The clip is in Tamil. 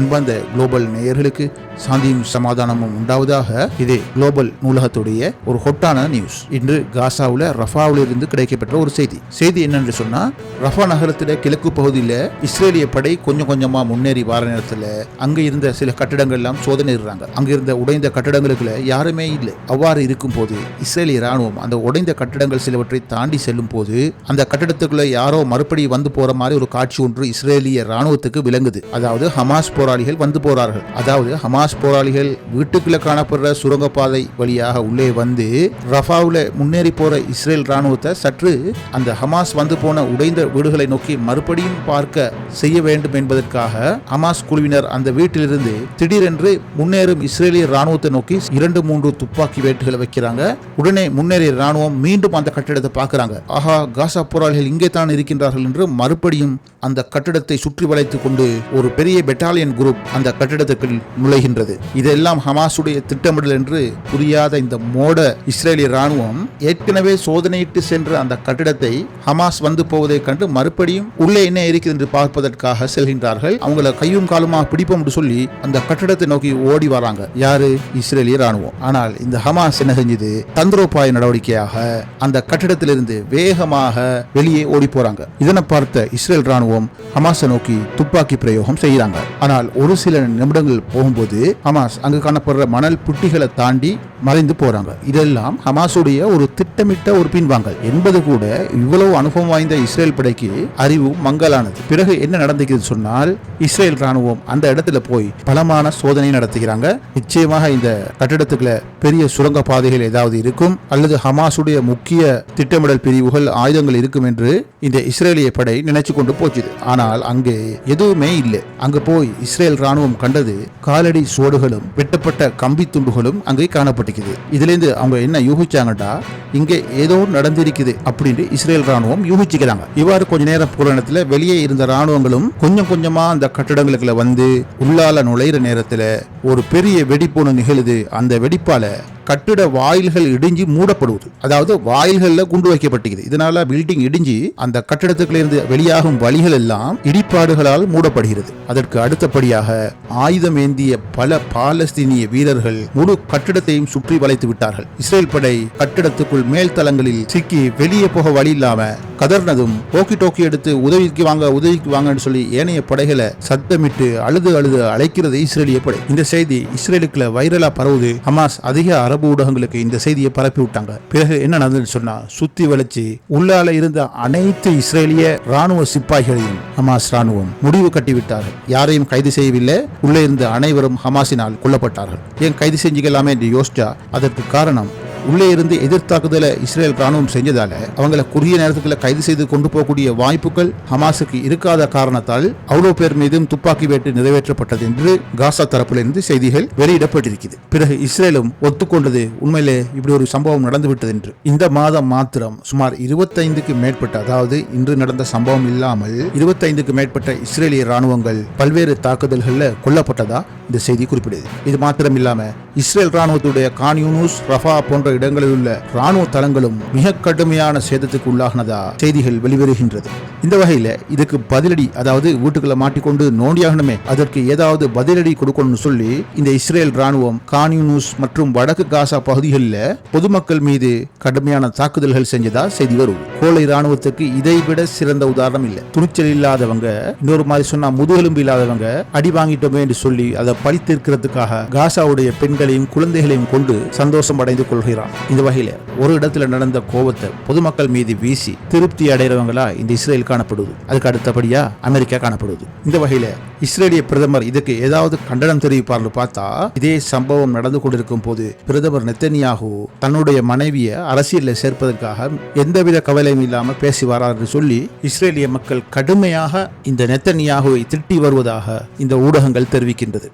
அன்பார்ந்த குளோபல் நேயர்களுக்கு சாந்தியும் சமாதானமும் உண்டாவதாக இது குளோபல் நூலகத்துடைய ஒரு ஹொட்டான நியூஸ். இன்று காசாவில் ரஃபாவில் இருந்து கிடைக்கப்பெற்ற ஒரு செய்தி. செய்தி என்னன்னு சொன்னா ரஃபா நகரத்தில் கிழக்கு பகுதியில் இஸ்ரேலிய படை கொஞ்சம் கொஞ்சமா முன்னேறி வார நேரத்தில் அங்க இருந்த சில கட்டிடங்கள் எல்லாம் சோதனையிடுறாங்க. அங்க இருந்த உடைந்த கட்டிடங்களுக்குள்ள யாருமே இல்லை. அவ்வாறு இருக்கும் போது இஸ்ரேலிய ராணுவம் அந்த உடைந்த கட்டிடங்கள் சிலவற்றை தாண்டி செல்லும் போது அந்த கட்டிடத்துக்குள்ள யாரோ மறுபடி வந்து போற மாதிரி ஒரு காட்சி ஒன்று இஸ்ரேலிய ராணுவத்துக்கு விளங்குது. அதாவது ஹமாஸ் போராளிகள் வந்து போறார்கள். அதாவது ஹமாஸ் போராளிகள் வீட்டுக்குள்ள காணப்படுற சுரங்கப்பாதை வழியாக உள்ளே வந்து ரஃபாவில் முன்னேறி போற இஸ்ரேல் ராணுவத்தை சற்று அந்த ஹமாஸ் வந்து போன உடைந்த வீடுகளை நோக்கி மறுபடியும் பார்க்க செய்ய வேண்டும் என்பதற்காக ஹமாஸ் குழுவினர் அந்த வீட்டிலிருந்து திடீரென்று முன்னேறும் இஸ்ரேலிய ராணுவத்தை நோக்கி இரண்டு மூன்று துப்பாக்கி வேட்டுகளை வைக்கிறாங்க. உடனே முன்னேறிய ராணுவம் மீண்டும் அந்த கட்டிடத்தை பார்க்கிறாங்க. ஆஹா காசா போராளிகள் இங்கே தான் இருக்கின்றார்கள் என்று மறுபடியும் அந்த கட்டிடத்தை சுற்றி வளைத்துக் கொண்டு ஒரு பெரிய பெட்டாலியன் குரூப் அந்த கட்டிடத்துக்குள் நுழைகின்றது. இதெல்லாம் ஹமாஸுடைய திட்டமிடல் என்று புரியாத இந்த மோட இஸ்ரேலிய ராணுவம் ஏற்கனவே சோதனையிட்டு சென்ற அந்த கட்டிடத்தை ஹமாஸ் வந்து போவதை கண்டு மறுபடியும் உள்ளே என்ன இருக்குது என்று பார்ப்பதற்காக செல்கின்றார்கள். அவங்கள கையும் காலுமா பிடிப்போம் சொல்லி அந்த கட்டிடத்தை நோக்கி ஓடி வராங்க. யாரு? இஸ்ரேலிய ராணுவம் ஆனால் இந்த ஹமாஸ் என்ன செஞ்சது? தந்திரோபாய நடவடிக்கையாக அந்த கட்டிடத்திலிருந்து வேகமாக வெளியே ஓடி போறாங்க. இதனை பார்த்த இஸ்ரேல் ராணுவம் ஹமாஸை நோக்கி துப்பாக்கி பிரயோகம் செய்கிறாங்க. ஆனால் ஒரு சில நிமிடங்கள் போகும்போது ஹமாஸ் அங்கு காணப்படுற மணல் புட்டிகளை தாண்டி மறைந்து போறாங்க. இதெல்லாம் ஹமாஸுடைய ஒரு திட்டமிட்ட ஒரு பின்வாங்கல். என்பது கூட இவ்வளவு அனுபவம் வாய்ந்த இஸ்ரேல் படைக்கு அறிவு மங்கலானது. பிறகு என்ன நடந்துக்கிறது சொன்னால் இஸ்ரேல் ராணுவம் அந்த இடத்துல போய் பலமான சோதனை நடத்துகிறாங்க. நிச்சயமாக இந்த கட்டிடத்துக்குள்ள பெரிய சுரங்க பாதைகள் ஏதாவது இருக்கும் அல்லது ஹமாஸுடைய முக்கிய திட்டமிடல் பிரிவுகள் ஆயுதங்கள் இருக்கும் என்று இந்த இஸ்ரேலிய படை நினைச்சு கொண்டு போச்சுது. ஆனால் அங்கே எதுவுமே இல்லை. அங்கு போய் இஸ்ரேல் ராணுவம் கண்டது காலடி சோடுகளும் வெட்டப்பட்ட கம்பி துண்டுகளும் அங்கே காணப்பட்டிருக்குது. இதுலேருந்து அவங்க என்ன யூகிச்சாங்கடா? இங்கே ஏதோ நடந்திருக்குது அப்படின்னு இஸ்ரேல் ராணுவம் யூகிச்சுக்கிறாங்க. இவ்வாறு கொஞ்ச நேரம் போற நேரத்துல வெளியே இருந்த ராணுவங்களும் கொஞ்சம் கொஞ்சமா அந்த கட்டடங்களுக்குள்ள வந்து உள்ளால நுழையிற நேரத்தில் ஒரு பெரிய வெடிப்பு நிகழுது. அந்த வெடிப்பால கட்டிட வாயில்கள் இடிஞ்சு மூடப்படுவது. அதாவது வாயில்களில் குண்டு வைக்கப்பட்டுகிறது இதனால பில்டிங் இடிஞ்சு அந்த கட்டிடத்துக்கிலிருந்து வெளியாகும் வழிகள் எல்லாம் இடிபாடுகளால் மூடப்படுகிறது. அதற்கு அடுத்தபடியாக ஆயுதம் ஏந்திய பல பாலஸ்தீனிய வீரர்கள் முழு கட்டிடத்தையும் சுற்றி வளைத்து விட்டார்கள். இஸ்ரேல் படை கட்டிடத்துக்குள் மேல் தளங்களில் சிக்கி வெளியே போக வழி இல்லாம கதர்னதும் ஓக்கி டோக்கி எடுத்து உதவிக்கு வாங்க உதவிக்கு வாங்கன்னு சொல்லி ஏனைய படைகளை சத்தமிட்டு அழுது அழுது அழைக்கிறது இஸ்ரேலிய படை. இந்த செய்தி இஸ்ரேலுக்குள்ள வைரலா பரவுது ஹமாஸ் அதிக அரபு ஊடகங்களுக்கு இந்த செய்தியை பரப்பி விட்டாங்க பிறகு என்ன நடந்ததுன்னு சொன்னா சுத்தி வளைச்சு உள்ளால இருந்த அனைத்து இஸ்ரேலிய ராணுவ சிப்பாய்களையும் ஹமாஸ் ராணுவம் முடிவு கட்டிவிட்டார்கள். யாரையும் கைது செய்யவில்லை. உள்ளே இருந்த அனைவரும் ஹமாஸினால் கொல்லப்பட்டார்கள். ஏன் கைது செஞ்சுக்கலாமே என்று யோசிச்சா அதற்கு காரணம் உள்ளே இருந்து எதிர்த்தாக்குதலை இஸ்ரேல் ராணுவம் செஞ்சதால அவங்களை குறுகிய நேரத்துக்குள்ள கைது செய்து கொண்டு போகக்கூடிய வாய்ப்புகள் ஹமாஸுக்கு இருக்காத காரணத்தால் அவ்வளோ பேர் மீதும் துப்பாக்கி வேட்டு நிறைவேற்றப்பட்டது என்று காசா தரப்பிலிருந்து செய்திகள் வெளியிடப்பட்டிருக்கிறது. பிறகு இஸ்ரேலும் ஒத்துக்கொண்டது உண்மையிலே இப்படி ஒரு சம்பவம் நடந்துவிட்டது என்று. இந்த மாதம் மாத்திரம் சுமார் இருபத்தைந்துக்கு மேற்பட்ட அதாவது இன்று நடந்த சம்பவம் இல்லாமல் இருபத்தைந்துக்கு மேற்பட்ட இஸ்ரேலிய ராணுவங்கள் பல்வேறு தாக்குதல்களில் கொல்லப்பட்டதா இந்த செய்தி குறிப்பிடுது. இது மாத்திரம் இல்லாம இஸ்ரேல் ராணுவத்துடைய கான்யூனூஸ் ரஃபா போன்ற இடங்களில் உள்ள ராணுவ தளங்களும் மிக கடுமையான சேதத்துக்கு உள்ளாகினதா செய்திகள் வெளிவருகின்றது. இந்த வகையில இதுக்கு பதிலடி அதாவது வீட்டுக்குள்ள மாட்டிக்கொண்டு நோண்டியாகணுமே அதற்கு ஏதாவது பதிலடி கொடுக்கணும்னு சொல்லி இந்த இஸ்ரேல் ராணுவம் கான்யூனூஸ் மற்றும் வடக்கு காசா பகுதிகளில் பொதுமக்கள் மீது கடுமையான தாக்குதல்கள் செஞ்சதா செய்தி வரும். கோலை ராணுவத்துக்கு இதை விட சிறந்த உதாரணம் இல்லை. துணிச்சல் இல்லாதவங்க இன்னொரு மாதிரி சொன்னா முதுகெலும்பு இல்லாதவங்க அடி வாங்கிட்டோமே என்று சொல்லி அதை பழித்திருக்கிறதுக்காக காசாவுடைய பெண்களையும் குழந்தைகளையும் கொண்டு சந்தோஷம் அடைந்து கொள்கிறான் இந்த வகையில் ஒரு இடத்துல நடந்த கோபத்தை பொதுமக்கள் மீது வீசி திருப்தி அடைகிறவங்களா இந்த இஸ்ரேல் காணப்படுது அதுக்கு அடுத்தபடியா அமெரிக்கா காணப்படுது இந்த வகையில் இஸ்ரேலிய பிரதமர் இதுக்கு ஏதாவது கண்டனம் தெரிவிப்பார்னு பார்த்தா இதே சம்பவம் நடந்து கொண்டிருக்கும் போது பிரதமர் நெத்தனியாகு தன்னுடைய மனைவியை அரசியலில் சேர்ப்பதற்காக எந்தவித கவலையும் இல்லாமல் பேசி வரார் என்று சொல்லி இஸ்ரேலிய மக்கள் கடுமையாக இந்த நெத்தனியாகுவை திட்டி வருவதாக இந்த ஊடகங்கள் தெரிவிக்கின்றது.